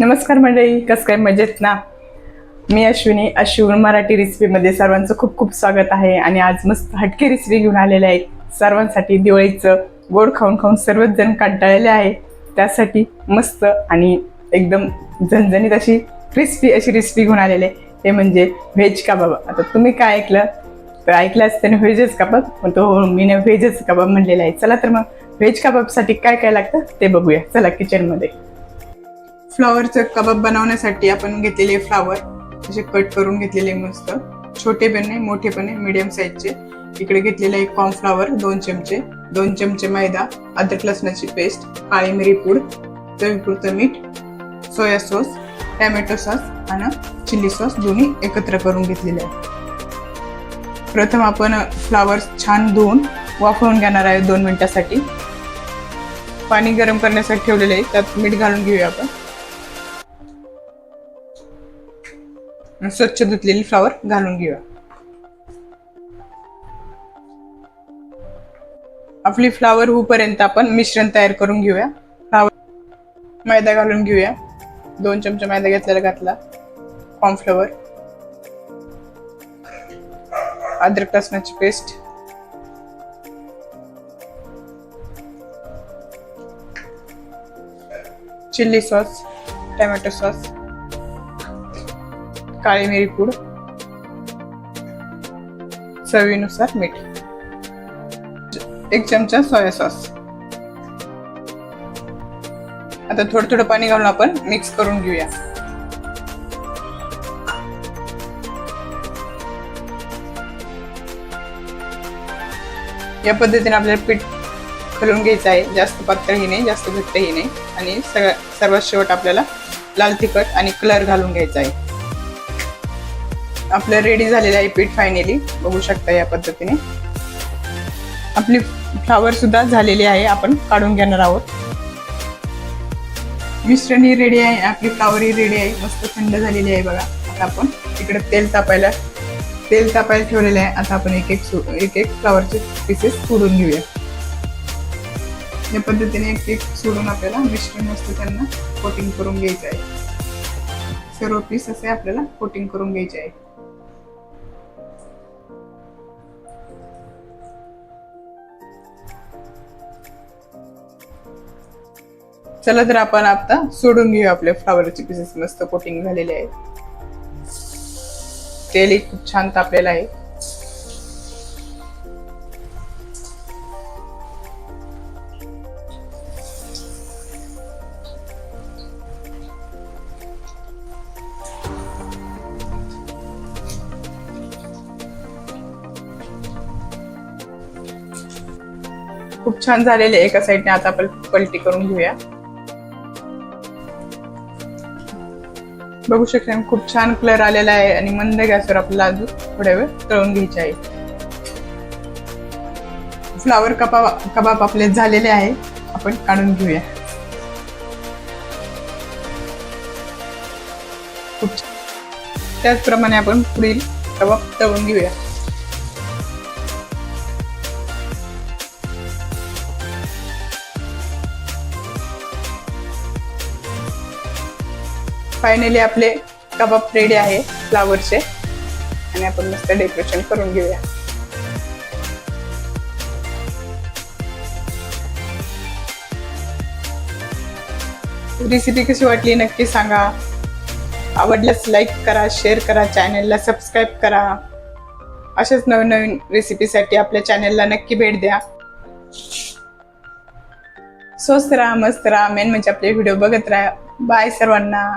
नमस्कार मंडळी कसं काय मजेत ना? मी अश्विनी अश्विन मराठी रेसिपीमध्ये सर्वांचं खूप खूप स्वागत आहे आणि आज मस्त हटके रेसिपी घेऊन आलेले आहे सर्वांसाठी दिवाळीचं गोड खाऊन खाऊन सर्वच जण कंटाळलेले आहे त्यासाठी मस्त आणि एकदम झणझणीत अशी क्रिस्पी अशी रेसिपी घेऊन आलेले आहे. ते म्हणजे व्हेज कबाब आता तुम्ही काय ऐकलं? तर ऐकलं असताना व्हेजच कबाब पण तो मी व्हेजच कबाब म्हणलेला आहे. चला तर मग व्हेज कबाबसाठी काय काय लागतं ते बघूया. चला किचनमध्ये फ्लॉवरचं कबाब बनवण्यासाठी आपण घेतलेले फ्लावर असे कट करून घेतलेले मस्त. छोटे पण नाही मोठे पण नाही मिडियम साईजचे इकडे घेतलेले एक कॉर्नफ्लॉवर दोन चमचे. दोन चमचे मैदा अद्रक लसणाची पेस्ट काळी मिरी पूड चवीपुरतं मीठ सोया सॉस टॅमॅटो सॉस आणि चिली सॉस दोन्ही एकत्र करून घेतलेले आहे प्रथम आपण फ्लावर्स छान धुवून वाफवून घेणार आहे दोन मिनिटासाठी. पाणी गरम करण्यासाठी ठेवलेले आहे त्यात मीठ घालून घेऊया आपण. स्वच्छ धुतलेली फ्लावर घालून घेऊया. आपली फ्लावर होईपर्यंत आपण मिश्रण तयार करून घेऊया. फ्लावर मैदा घालून घेऊया. दोन चमचे मैदा घेतलेला घातला. कॉर्नफ्लॉवर. अद्रक लसणाची paste. Chilli sauce tomato sauce. काळी मिरी पूड. चवीनुसार मीठ. एक चमचा सोया सॉस आता थोडं थोडं पाणी घालून आपण मिक्स करून घेऊया. या पद्धतीने आपल्याला पीठ खलून घ्यायचं आहे. जास्त पातळही नाही जास्त घट्टही नाही. आणि सगळ्या सर्वात शेवट आपल्याला लाल तिखट आणि कलर घालून घ्यायचा आहे. आपलं रेडी झालेलं आहे पीठ फायनली बघू शकता या पद्धतीने. आपली फ्लावर सुद्धा झालेली आहे आपण काढून घेणार आहोत. मिश्रण ही रेडी आहे आपली फ्लावर ही रेडी आहे. मस्त थंड झालेली आहे बघा. आता आपण इकडे तेल तापायला तेल तापायला ठेवलेलं आहे. आता आपण एक एक एक एक फ्लावरचे पीसेस सोडून घेऊया. या पद्धतीने एक एक सोडून आपल्याला मिश्रण मस्त त्यांना कोटिंग करून घ्यायचं आहे. सर्व पीस असे आपल्याला कोटिंग करून घ्यायचे आहे. चला तर आपण आता सोडून घेऊ आपल्या फ्लावरचे पीसेस मस्त कोटिंग झालेले आहेत. तेल खूप छान तापलेलं आहे. खूप छान झालेले एका साईडने आता आपण पलटी करून घेऊया. बघू शकता. खूप छान कलर आलेला आहे आणि मंद गॅसवर आपल्याला अजून थोड्या वेळ तळून घ्यायचे आहे. फ्लावर कबाब कबाब आपले झालेले आहे. आपण काढून घेऊया. खूप त्याचप्रमाणे आपण पुढील कबाब तळून घेऊया. फायनली आपले कबाब रेडी आहे फ्लावरचे आणि आपण मस्त डेकोरेशन करून घेऊया. रेसिपी कशी वाटली नक्की सांगा. आवडल्यास लाईक करा शेअर करा चॅनलला सबस्क्राईब करा. अशाच नवीन नवीन रेसिपीसाठी आपल्या चॅनलला नक्की भेट द्या. स्वस्त राहा मस्त राहा. मेन म्हणजे आपले व्हिडिओ बघत राहा. बाय सर्वांना.